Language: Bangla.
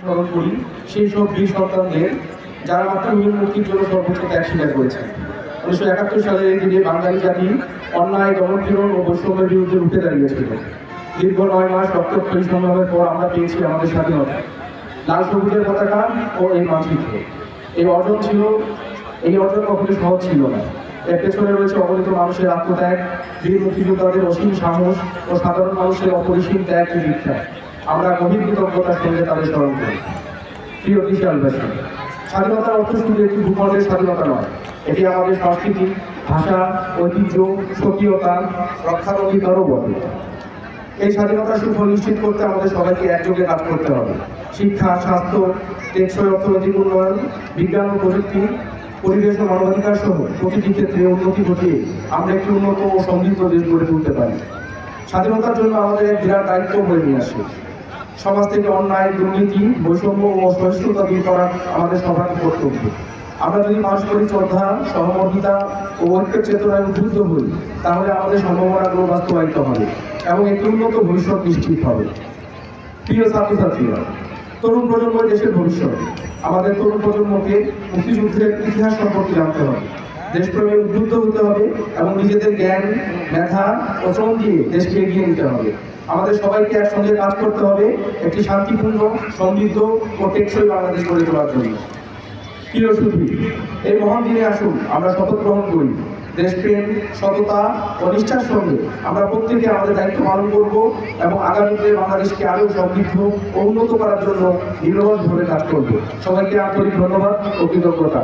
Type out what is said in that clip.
স্মরণ করি, সেই সব বীর সন্তানদের যারা মাতৃভূমির মুক্তির জন্য সর্বোচ্চ ত্যাগ স্বীকার করেছেন। উনিশশো একাত্তর সালের এই দিনে বাঙালি জাতি অন্যায় দমনপীড়ন ও বৈষম্যের বিরুদ্ধে উঠে দাঁড়িয়েছিল। দীর্ঘ নয় মাস রক্তক্ষয়ী সংগ্রামের পর আমরা পেয়েছি আমাদের স্বাধীনতা। লাল সবুজের পতাকা ও এই মানচিত্র। এই অর্জন ছিল, এই অর্জন কখনো সহজ ছিল না। এর পেছনে রয়েছে অগণিত মানুষের আত্মত্যাগ, বীর মুক্তিযোদ্ধাদের অসীম সাহস ও সাধারণ মানুষের অপরিসীম ত্যাগ দীক্ষা। আমরা গভীর কৃতজ্ঞতার সঙ্গে তাদের স্মরণ করি। প্রিয় দেশবাসী স্বাধীনতার অর্থ শুধু একটি ভূখণ্ডের স্বাধীনতা নয়। এটি আমাদের সংস্কৃতি, ভাষা, ঐতিহ্য, স্বকীয়তা রক্ষার অধিকারও বটে এই স্বাধীনতার সুফল নিশ্চিত করতে আমাদের সবাইকে একযোগে কাজ করতে হবে। শিক্ষা, স্বাস্থ্য, টেকসই অর্থনৈতিক উন্নয়ন, বিজ্ঞান ও প্রযুক্তি, পরিবেশ ও মানবাধিকার সহ প্রতিটি ক্ষেত্রে উন্নতি ঘটিয়ে আমরা একটি উন্নত ও সমৃদ্ধ দেশ গড়ে তুলতে পারি। স্বাধীনতার জন্য আমাদের বিরাট দায়িত্ব হয়ে নিয়ে আসে। সমাজ থেকে অন্যায়, দুর্নীতি, বৈষম্য ও সহিষ্ণুতা দূর করা আমাদের সবার কর্তব্য। আমরা যদি পারস্পরিক শ্রদ্ধা, সহমর্মিতা ও ঐক্যের চেতনায় উদ্বুদ্ধ হই, তাহলে আমাদের সম্ভাবনাগুলো বাস্তবায়িত হবে এবং একটি উন্নত ভবিষ্যৎ নিশ্চিত হবে। প্রিয় ছাত্রছাত্রীরা, তরুণ প্রজন্ম দেশের ভবিষ্যৎ। আমাদের তরুণ প্রজন্মকে মুক্তিযুদ্ধের ইতিহাস সম্পর্কে জানতে হবে। দেশপ্রেমে উদ্বুদ্ধ হতে হবে এবং নিজেদের জ্ঞান ও শ্রম দিয়ে দেশকে এগিয়ে নিতে হবে। আমাদের সবাইকে একসঙ্গে কাজ করতে হবে, একটি শান্তিপূর্ণ, সমৃদ্ধ ও টেকসই বাংলাদেশ গড়ে তোলার জন্য। প্রিয় সুধী, এই মহান দিনে আসুন, আমরা শপথ গ্রহণ করি। দেশপ্রেম, সততা ও নিষ্ঠার সঙ্গে আমরা প্রত্যেকে আমাদের দায়িত্ব পালন করব এবং আগামীতে বাংলাদেশকে আরও সমৃদ্ধ ও উন্নত করার জন্য নিরবধভাবে কাজ করব। সবাইকে আন্তরিক ধন্যবাদ ও কৃতজ্ঞতা।